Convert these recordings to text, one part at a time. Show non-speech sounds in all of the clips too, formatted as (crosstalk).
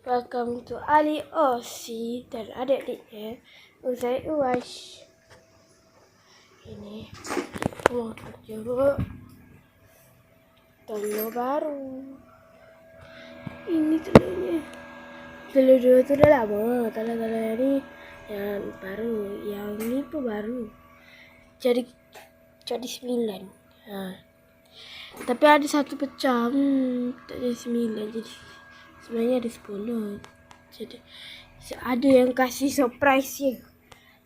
Welcome to Ali Osi dan adik-adiknya Uzai Uwash. Ini mau tunjuk telur baru. Ini telurnya. Telur dua tu dah lama. Telur-telur ni yang baru. Yang ni pun baru. Jadi jadi sembilan. Ha. Tapi ada satu pecah. Hmm, tak jadi sembilan. Jadi sebenarnya ada sepuluh. Jadi ada yang kasih surprise je.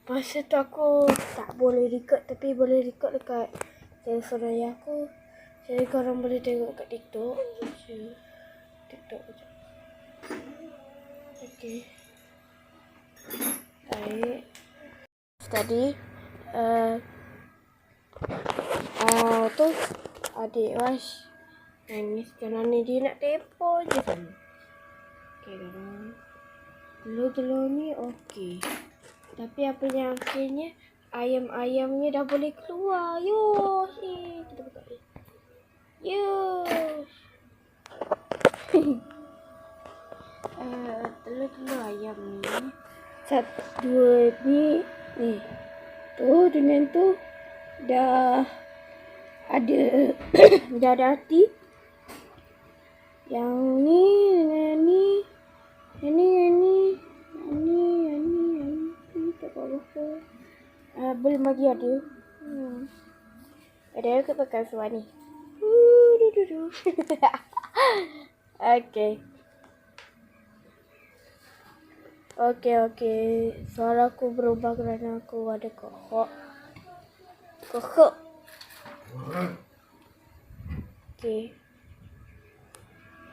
Masa tu aku tak boleh record tapi boleh record dekat telefon ayah aku. Jadi korang boleh tengok kat TikTok. TikTok je. Okay. Baik. Tadi uh, uh, tu adik was nangis kerana ni dia nak tepo je kan. Okay, kan. Telur-telur ni okey. Tapi apa yang akhirnya ayam-ayamnya dah boleh keluar. Yo, eh, kita buka ni. Yo. uh, telur-telur ayam ni. Satu, dua ni. Ni. Tu dengan tu. Dah ada (coughs) ada hati. Yang ni dengan ni. Yang ni, yang ni. Yang ni, yang ni, yang ni. Tak apa-apa. Uh, belum lagi ada. Hmm. Ada aku pakai suara ni. Du, du, du. okay. Okay, okay. Suara aku berubah kerana aku ada kohok. Kohok. Okay.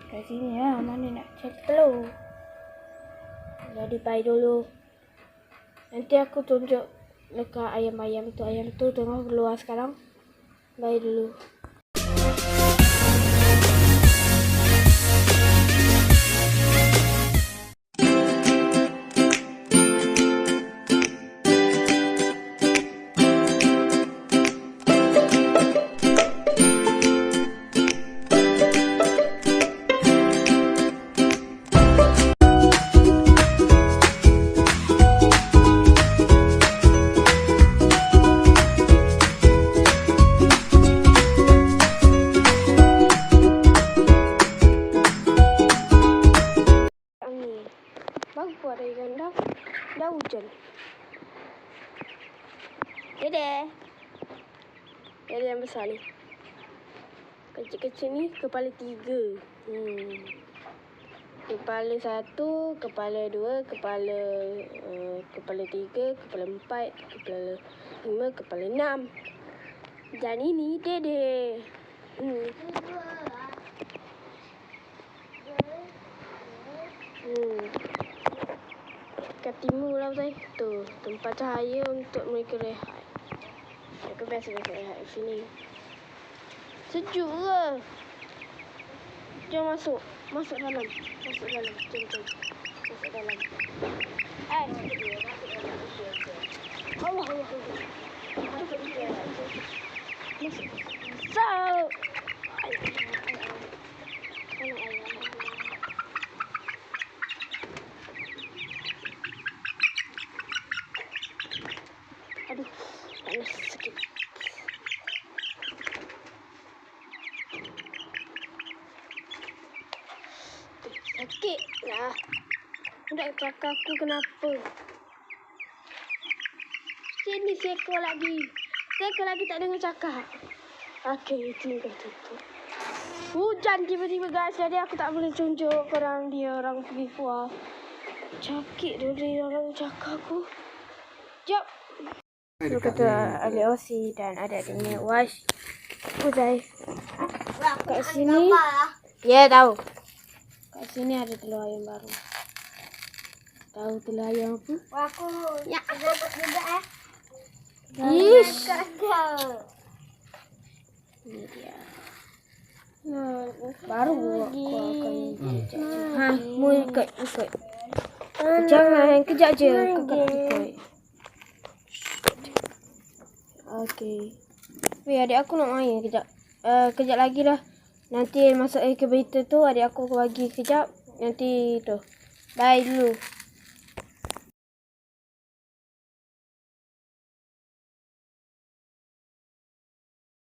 Kat sini lah. Mana nak cek telur. Jadi bye dulu. Nanti aku tunjuk dekat ayam-ayam tu. Ayam tu tengah keluar sekarang. Bye dulu. Dari gandang. Dah hujan. Dede. Dede yang besar ni. Kecil-kecil ni kepala tiga. Hmm. Kepala satu, kepala dua, kepala uh, kepala tiga, kepala empat, kepala lima, kepala enam. Dan ini Dede. Hmm. Kat timur lah Zai. Tu, tempat cahaya untuk mereka rehat. Mereka biasa-biasa rehat di sini. Sejuk ke? Jom masuk. Masuk dalam. Masuk dalam. Jom, jom. Masuk dalam. Eh. Allah, Allah, Allah. Masuk. Masuk. Masuk. Ay, ay, ay, Sakit lah. Hendak cakap aku kenapa. Sini seekor lagi. Seekor lagi tak dengar cakap. Okey, tinggal tutup. Hujan tiba-tiba guys. Jadi aku tak boleh tunjuk korang dia orang pergi keluar. Cakit dari orang cakap aku. Jom. Itu kata Ali Osi dan adik-adiknya Wash. Uzai. Kat sini. Ya, tahu. Kat sini ada telur ayam baru. Tahu telur ayam apa? Aku ya dapat juga eh. Ish. Kau. Ini dia. Baru aku akan Ha, mu ikut, ikut. Jangan, kejap je. Kakak ikut. Okey. Weh, adik aku nak main kejap. Uh, kejap lagi lah. Nanti masuk air ke berita tu, adik aku bagi kejap. Nanti tu. Bye dulu.